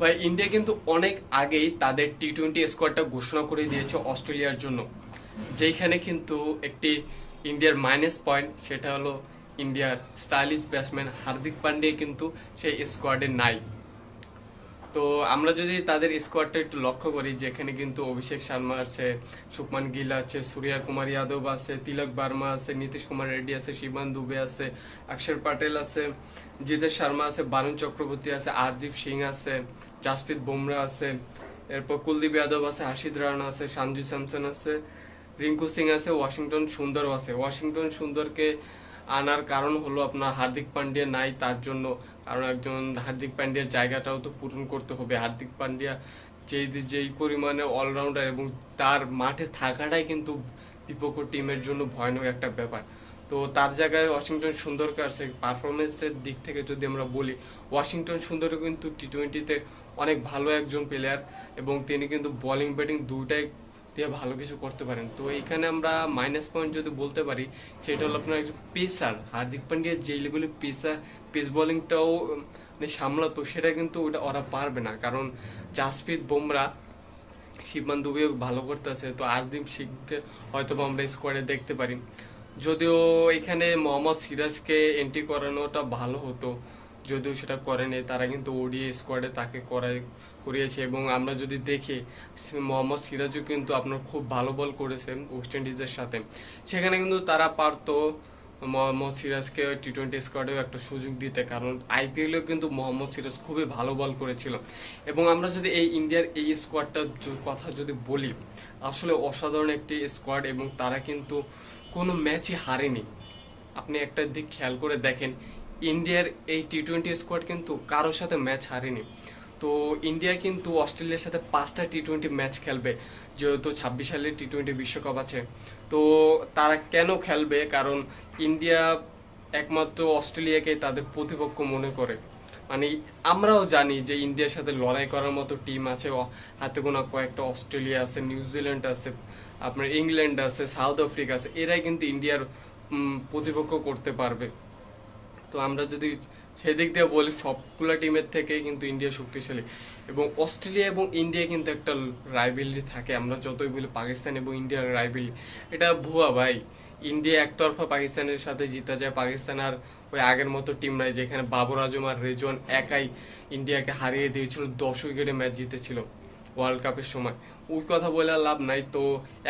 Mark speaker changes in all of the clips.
Speaker 1: ভাই ইন্ডিয়া কিন্তু অনেক আগেই তাদের টি টোয়েন্টি স্কোয়াডটা ঘোষণা করে দিয়েছে অস্ট্রেলিয়ার জন্য। যেখানে কিন্তু একটি ইন্ডিয়ার মাইনাস পয়েন্ট সেটা হলো ইন্ডিয়ার স্টাইলিশ ব্যাটসম্যান হার্দিক পান্ডে কিন্তু সেই স্কোয়াডে নাই। তো আমরা যদি তাদের স্কোয়াডটা একটু লক্ষ্য করি, যেখানে কিন্তু অভিষেক শর্মা আছে, সুকমান গিল আছে, সূর্যা কুমার যাদব আছে, তিলক বার্মা আছে, নীতিশ কুমার রেড্ডি আছে, শিবান দুবে আছে, অক্ষর পাটেল আছে, জিতেশ শর্মা আছে, বারুণ চক্রবর্তী আছে আরদীপ সিং আছে, জাসপ্রীত বুমরা আছে, এরপর কুলদীপ যাদব আছে হার্ষিদ রানা আছে, সঞ্জু স্যামসন আছে, রিঙ্কু সিং আছে, ওয়াশিংটন সুন্দরও আছে। ওয়াশিংটন সুন্দরকে আনার কারণ হলো আপনার হার্দিক পান্ডিয়া নাই, তার জন্য কারণ একজন হার্দিক পান্ডিয়ার জায়গাটাও তো পূরণ করতে হবে। হার্দিক পান্ডিয়া যেই যেই পরিমাণে অলরাউন্ডার এবং তার মাঠে থাকাটাই কিন্তু বিপক্ষ টিমের জন্য ভয়ানক একটা ব্যাপার। তো তার জায়গায় ওয়াশিংটন সুন্দরকে আসছে পারফরমেন্সের দিক থেকে যদি আমরা বলি, ওয়াশিংটন সুন্দরও কিন্তু টি টোয়েন্টিতে অনেক ভালো একজন প্লেয়ার এবং তিনি কিন্তু বোলিং ব্যাটিং দুটাই দিয়ে ভালো কিছু করতে পারেন। তো এইখানে আমরা মাইনাস পয়েন্ট যদি বলতে পারি, সেটা হলো আপনার একজন পেসার হার্দিক পান্ডিয়া যে লেভেলে পেসার পেস বোলিংটাও মানে সামলাতো, সেটা কিন্তু ওটা ওরা পারবে না। কারণ জাসপ্রীত বুমরা শিবমান দুবেও ভালো করতেছে, তো আরদীপ সিংকে হয়তো আমরা স্কোয়াডে দেখতে পারি। যদিও এখানে মোহাম্মদ সিরাজকে এন্ট্রি করানোটা ভালো হতো যদিও সেটা করেনি তারা কিন্তু ওডিএ স্কোয়াডে তাকে করাই, করিয়েছে এবং আমরা যদি দেখি, মোহাম্মদ সিরাজও কিন্তু আপনার খুব ভালো বল করেছে ওয়েস্ট ইন্ডিজের সাথে। সেখানে কিন্তু তারা পারতো মোহাম্মদ সিরাজকে টি টোয়েন্টি স্কোয়াডেও একটা সুযোগ দিতে, কারণ আইপিএলেও কিন্তু মোহাম্মদ সিরাজ খুবই ভালো বল করেছিল। এবং আমরা যদি এই ইন্ডিয়ার এই স্কোয়াডটার কথা যদি বলি, আসলে অসাধারণ একটি স্কোয়াড এবং তারা কিন্তু কোনো ম্যাচই হারেনি। আপনি একটা দিক খেয়াল করে দেখেন ইন্ডিয়ার এই টি টোয়েন্টি স্কোয়াড কিন্তু কারোর সাথে ম্যাচ হারেনি। তো ইন্ডিয়া কিন্তু অস্ট্রেলিয়ার সাথে পাঁচটা টি টোয়েন্টি ম্যাচ খেলবে, যেহেতু ছাব্বিশ সালে টি টোয়েন্টি বিশ্বকাপ আছে। তো তারা কেন খেলবে? কারণ ইন্ডিয়া একমাত্র অস্ট্রেলিয়াকে তাদের প্রতিপক্ষ মনে করে। মানে আমরাও জানি যে ইন্ডিয়ার সাথে লড়াই করার মতো টিম আছে হাতে গোনা কয়েকটা অস্ট্রেলিয়া আছে নিউজিল্যান্ড আছে, আপনার ইংল্যান্ড আছে সাউথ আফ্রিকা আছে, এরাই কিন্তু ইন্ডিয়ার প্রতিপক্ষ করতে পারবে। তো আমরা যদি সেদিক দিয়ে বলি, সবগুলো টিমের থেকে কিন্তু ইন্ডিয়া শক্তিশালী। এবং অস্ট্রেলিয়া এবং ইন্ডিয়া কিন্তু একটা রাইভেলি থাকে। আমরা যতই বলি পাকিস্তান এবং ইন্ডিয়ার রাইভেলি এটা ভুয়া ভাই। ইন্ডিয়া একতরফা পাকিস্তানের সাথে জিতা যায়। পাকিস্তান আর ওই আগের মতো টিম নাই, যেখানে বাবর আজম আর রেজওয়ান একাই ইন্ডিয়াকে হারিয়ে দিয়েছিল, দশ উইকেটে ম্যাচ জিতেছিল। ওয়ার্ল্ড কাপের সময়। ওই কথা বলে লাভ নাই। তো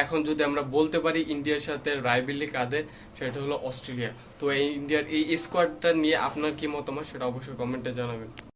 Speaker 1: এখন যদি আমরা বলতে পারি ইন্ডিয়ার সাথে রাইভেলি কাঁধে সেটা হলো অস্ট্রেলিয়া। তো এই ইন্ডিয়ার এই স্কোয়াডটা নিয়ে আপনার কি মতামত সেটা অবশ্যই কমেন্টে জানাবেন।